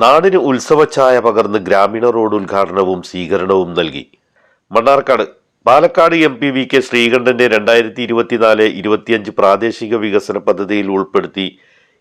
നാടിന് ഉത്സവഛായ പകർന്ന് ഗ്രാമീണ റോഡ് ഉദ്ഘാടനവും സ്വീകരണവും നൽകി. Mannarkkad Palakkad M P V K ശ്രീകണ്ഠന്റെ രണ്ടായിരത്തി ഇരുപത്തിനാല് ഇരുപത്തിയഞ്ച് പ്രാദേശിക വികസന പദ്ധതിയിൽ ഉൾപ്പെടുത്തി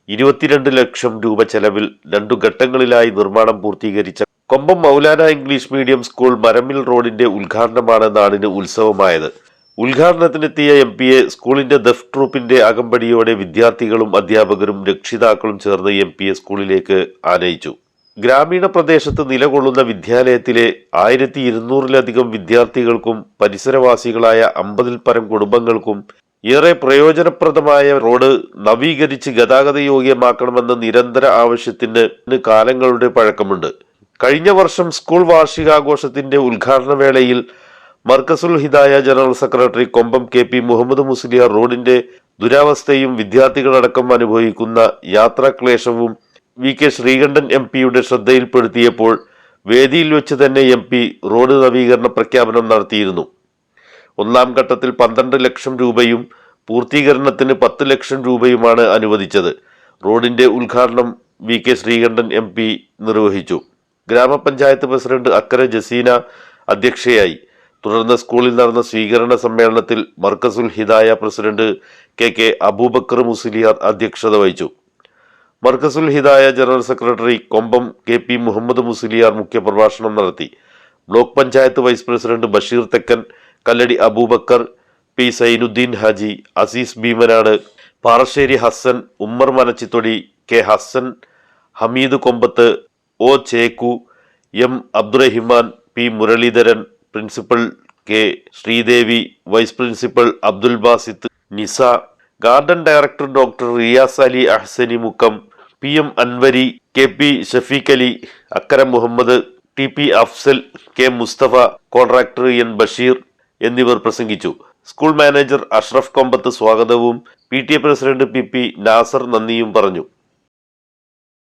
ഇരുപത്തിരണ്ട് ലക്ഷം രൂപ ചെലവിൽ രണ്ടു ഘട്ടങ്ങളിലായി നിർമ്മാണം പൂർത്തീകരിച്ച Kombam Maulana English medium school മരമിൽ റോഡിന്റെ ഉദ്ഘാടനമാണ് നാടിന് ഉത്സവമായത്. ഉദ്ഘാടനത്തിനെത്തിയ എം പിയെ സ്കൂളിന്റെ ദഫ് ട്രൂപ്പിന്റെ അകമ്പടിയോടെ വിദ്യാർത്ഥികളും അധ്യാപകരും രക്ഷിതാക്കളും ചേർന്ന് എം പിയെ സ്കൂളിലേക്ക് ആനയിച്ചു. ഗ്രാമീണ പ്രദേശത്ത് നിലകൊള്ളുന്ന വിദ്യാലയത്തിലെ ആയിരത്തി ഇരുന്നൂറിലധികം വിദ്യാർത്ഥികൾക്കും പരിസരവാസികളായ അമ്പതിൽ പരം കുടുംബങ്ങൾക്കും ഏറെ പ്രയോജനപ്രദമായ റോഡ് നവീകരിച്ച് ഗതാഗത യോഗ്യമാക്കണമെന്ന നിരന്തര ആവശ്യത്തിന് കാലങ്ങളുടെ പഴക്കമുണ്ട്. കഴിഞ്ഞ വർഷം സ്കൂൾ വാർഷികാഘോഷത്തിന്റെ ഉദ്ഘാടന വേളയിൽ Markazul Hidaya general secretary Kombam K P Muhammad Musliya റോഡിന്റെ ദുരാവസ്ഥയും വിദ്യാർത്ഥികളടക്കം അനുഭവിക്കുന്ന യാത്രാക്ലേശവും വി കെ ശ്രീകണ്ഠൻ എം പിയുടെ ശ്രദ്ധയിൽപ്പെടുത്തിയപ്പോൾ വേദിയിൽ വെച്ച് തന്നെ എം പി റോഡ് നവീകരണ പ്രഖ്യാപനം നടത്തിയിരുന്നു. ഒന്നാം ഘട്ടത്തിൽ പന്ത്രണ്ട് ലക്ഷം രൂപയും പൂർത്തീകരണത്തിന് പത്ത് ലക്ഷം രൂപയുമാണ് അനുവദിച്ചത്. റോഡിന്റെ ഉദ്ഘാടനം V K Sreekandan M P നിർവഹിച്ചു. ഗ്രാമപഞ്ചായത്ത് പ്രസിഡന്റ് അക്കര ജസീന അധ്യക്ഷയായി. തുടർന്ന് സ്കൂളിൽ നടന്ന സ്വീകരണ സമ്മേളനത്തിൽ Markazul Hidaya president K K Abubakar Musliyar അധ്യക്ഷത വഹിച്ചു. Markazul Hidaya general secretary Kombam K P Muhammad Musliyar മുഖ്യപ്രഭാഷണം നടത്തി. Block panchayat vice president Basheer Thekkan Kalladi Abubakar P Sainudheen Haji Azeez Bheemanad Parassery Hassan Ummer Manachithodi K Hassan Hameed Kombath O Chekku M Abdurahiman P Muraleedharan principal K Sreedevi vice principal Abdul Basith Nisa garden director doctor Riyas Ali Ahsani Mukkam P M Anvari K P Shafeeq Ali Akkaram Muhammad T P Afsal K Musthafa contractor N Basheer എന്നിവർ പ്രസംഗിച്ചു. School manager Ashraf Kombath സ്വാഗതവും P T A president P P Nasar നന്ദിയും പറഞ്ഞു.